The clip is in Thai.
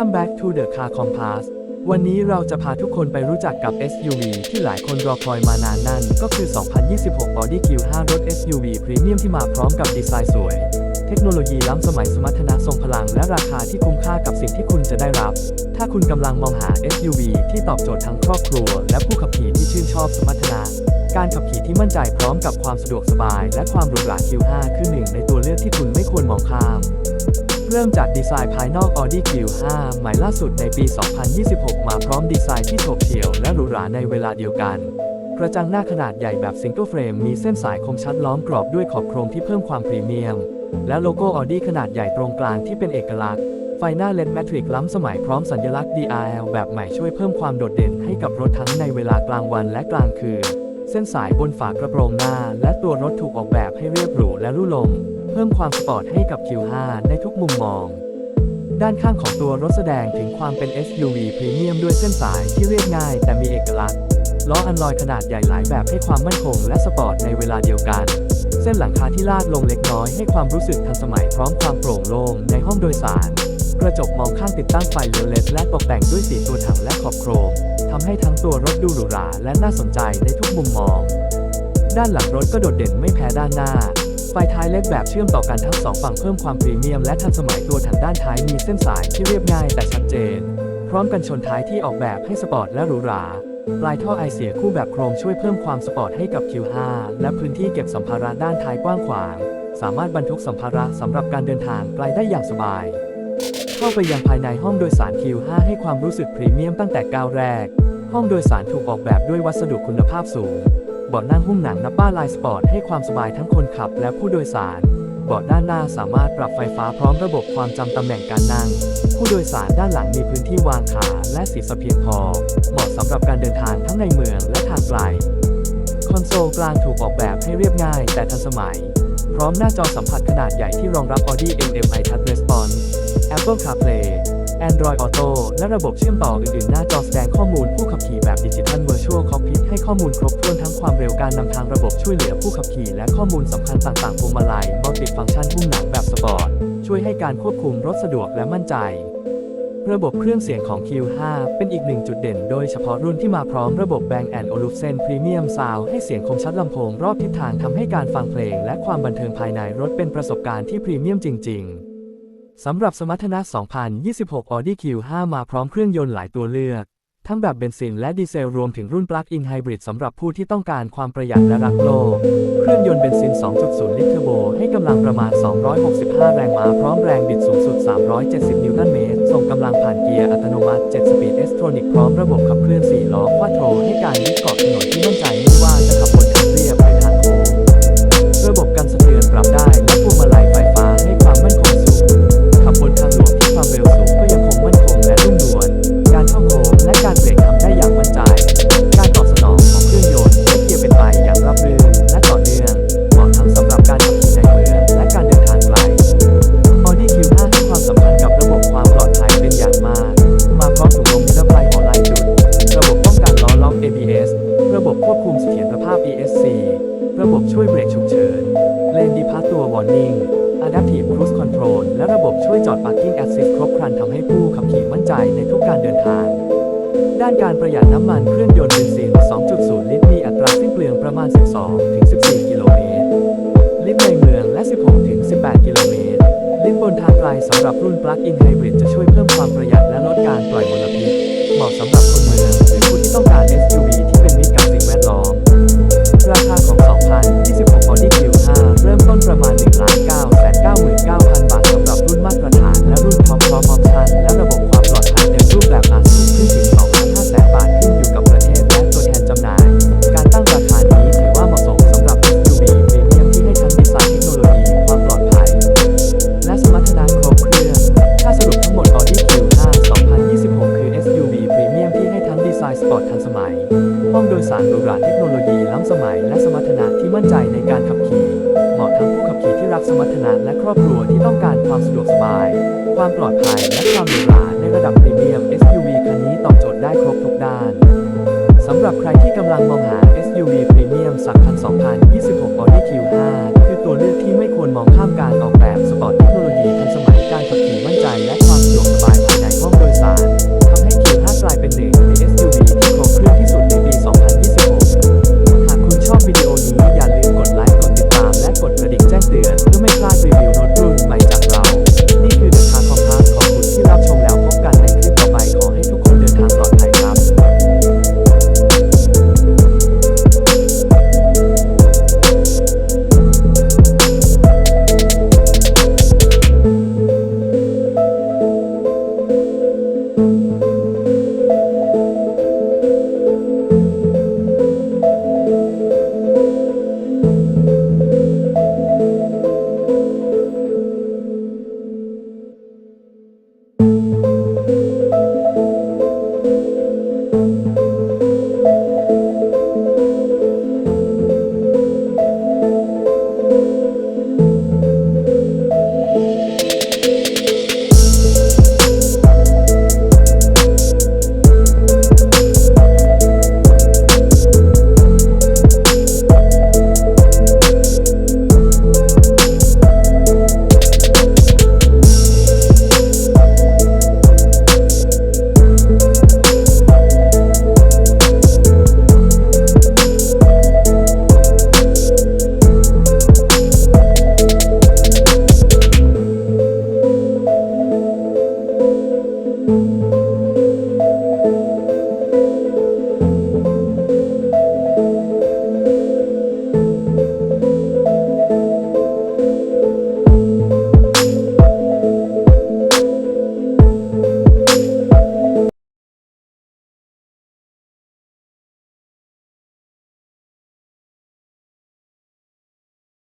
Welcome back to the Car Compass วันนี้เราจะพาทุกคนไปรู้จักกับ SUV ที่หลายคนรอคอยมานานนั่น ก็คือ 2026 Audi Q5 รถ SUV พรีเมียมที่มาพร้อมกับดีไซน์สวย เทคโนโลยีล้ำสมัยสมรรถนะทรงพลังและราคาที่คุ้มค่ากับสิ่งที่คุณจะได้รับ ถ้าคุณกำลังมองหา SUV ที่ตอบโจทย์ทั้งครอบครัว และผู้ขับขี่ที่ชื่นชอบสมรรถนะการขับขี่ที่มั่นใจพร้อมกับความสะดวกสบาย และความหรูหรา Q5 คือหนึ่งในตัวเลือกที่คุณไม่ควรมองข้าม เริ่มจากดีไซน์ภายนอก Audi Q5 ใหม่ล่าสุดในปี 2026 มาพร้อมดีไซน์ที่โฉบเฉี่ยวและหรูหราในเวลาเดียวกัน กระจังหน้าขนาดใหญ่แบบซิงเกิลเฟรมมีเส้นสายคมชัดล้อมกรอบด้วยขอบโครงที่เพิ่มความพรีเมียม และโลโก้ Audi ขนาดใหญ่ตรงกลางที่เป็นเอกลักษณ์ ไฟหน้าเลนส์แมทริกล้ำสมัยพร้อมสัญลักษณ์ DRL แบบใหม่ช่วยเพิ่มความโดดเด่นให้กับรถทั้งในเวลากลางวันและกลางคืน เส้นสายบนฝากระโปรงหน้า และตัวรถถูกออกแบบให้เรียบหรูและรุ่ลม เพิ่มความสปอร์ตให้กับ Q5 ในทุกมุมมอง ด้านข้างของตัวรถแสดงถึงความเป็น SUV พรีเมียมด้วยเส้นสายที่เรียบง่ายแต่มีเอกลักษณ์ล้ออันลอยขนาดใหญ่หลายแบบให้ความมั่นคงและสปอร์ตในเวลาเดียวกัน เส้นหลังคาที่ลาดลงเล็กน้อยให้ความรู้สึกทันสมัยพร้อมความโปร่งโล่งในห้องโดยสาร กระจกมองข้างติดตั้งไฟเลี้ยวเลดและตกแต่งด้วยสีตัวถังและขอบโครงทำให้ทั้งตัวรถดูหรูหราและน่าสนใจในทุกมุมมอง ด้านหลังรถก็โดดเด่นไม่แพ้ด้านหน้า ไฟท้ายเล็กแบบเชื่อมต่อกันทั้งสองฝั่งเพิ่มความพรีเมียมและทันสมัยตัวถังด้านท้ายมีเส้นสายที่เรียบง่ายแต่ชัดเจน พร้อมกันชนท้ายที่ออกแบบให้สปอร์ตและหรูหราปลายท่อไอเสียคู่แบบโครงช่วยเพิ่มความสปอร์ตให้กับ Q5 และพื้นที่เก็บสัมภาระด้านท้ายกว้างขวาง สามารถบรรทุกสัมภาระสำหรับการเดินทางไกลได้อย่างสบาย เข้าไปยังภายในห้องโดยสาร Q5 ให้ความรู้สึกพรีเมียมตั้งแต่ก้าวแรก ห้องโดยสารถูกออกแบบด้วยวัสดุคุณภาพสูง เบาะนั่งหุ้มหนังนับป้าลายสปอร์ตให้ความสบายทั้งคนขับและผู้โดยสาร เบาะด้านหน้าสามารถปรับไฟฟ้าพร้อมระบบความจำตำแหน่งการนั่ง ผู้โดยสารด้านหลังมีพื้นที่วางขาและสีสะเพียงพอ เหมาะสำหรับการเดินทางทั้งในเมืองและทางไกล คอนโซลกลางถูกออกแบบให้เรียบง่ายแต่ทันสมัย พร้อมหน้าจอสัมผัสขนาดใหญ่ที่รองรับ Audi MMI Touch Response Apple CarPlay Android Auto และระบบเชื่อมต่ออื่นๆ หน้าจอแสดงข้อมูลผู้ขับขี่แบบดิจิทัล Virtual Cockpit ให้ข้อมูลครบถ้วนทั้งความเร็วการนำทางระบบช่วยเหลือผู้ขับขี่และข้อมูลสำคัญต่างๆพวงมาลัย Multi-Function หุ้มหนังแบบสปอร์ตช่วยให้การควบคุมรถสะดวกและมั่นใจ ระบบเครื่องเสียงของ Q5 เป็นอีกหนึ่งจุดเด่นโดยเฉพาะรุ่นที่มาพร้อมระบบ Bang Olufsen Premium Sound ให้เสียงคมชัดลำโพงรอบทิศทางทำให้การฟังเพลง และความบันเทิงภายในรถเป็นประสบการณ์ที่พรีเมียมจริง ๆ สำหรับสมรรถนะ 2026 Audi Q5 มาพร้อมเครื่องยนต์หลายตัวเลือก ทั้งแบบเบนซินและดีเซลรวมถึงรุ่นปลั๊กอินไฮบริดสำหรับผู้ที่ต้องการความประหยัดและรักโลก เครื่องยนต์เบนซิน 2.0 ลิตรเทอร์โบ ให้กำลังประมาณ 265 แรงม้าพร้อมแรงบิดสูงสุด 370 นิวตันเมตร ส่งกำลังผ่านเกียร์อัตโนมัติ 7 สปีดเอสโทรนิกพร้อมระบบขับเคลื่อน 4 ล้อควาโทรให้การยึดเกาะถนนที่มั่นใจไม่ว่าจะขับบนาพ ESC ระบบช่วยเบรกฉุกเฉินเลนดีพาร์ตัว Warning Adaptive Cruise Control และระบบช่วยจอด Parking Assist ครบครันทำให้ผู้ขับขี่มั่นใจในทุกการเดินทาง ด้านการประหยัดน้ำมันเครื่องยนต์เบนซิน 2.0 ลิตร มีอัตราสิ้นเปลืองประมาณ 12-14 กิโลเมตร ลิตรในเมืองและ 16-18 กิโลเมตร ลิตรบนทางไกลสำหรับรุ่นปลั๊กอินไฮบริดจะช่วยเพิ่มความประหยัดและลดการปล่อยมลพิษ เหมาะสำหรับคนเมืองหรือผู้ที่ต้องการ ห้องโดยสารหรูราเทคโนโลยีล้ำสมัยและสมรรถนะที่มั่นใจในการขับขี่ เหมาะทั้งผู้ขับขี่ที่รักสมรรถนะและครอบครัวที่ต้องการความสะดวกสบาย ความปลอดภัยและความหรูหราในระดับพรีเมียม SUV คันนี้ตอบโจทย์ได้ครบทุกด้านสำหรับใครที่กำลังมองหา SUV พรีเมียมสักคัน2026 Audi Q5 คือตัวเลือกที่ไม่ควรมองข้ามการออก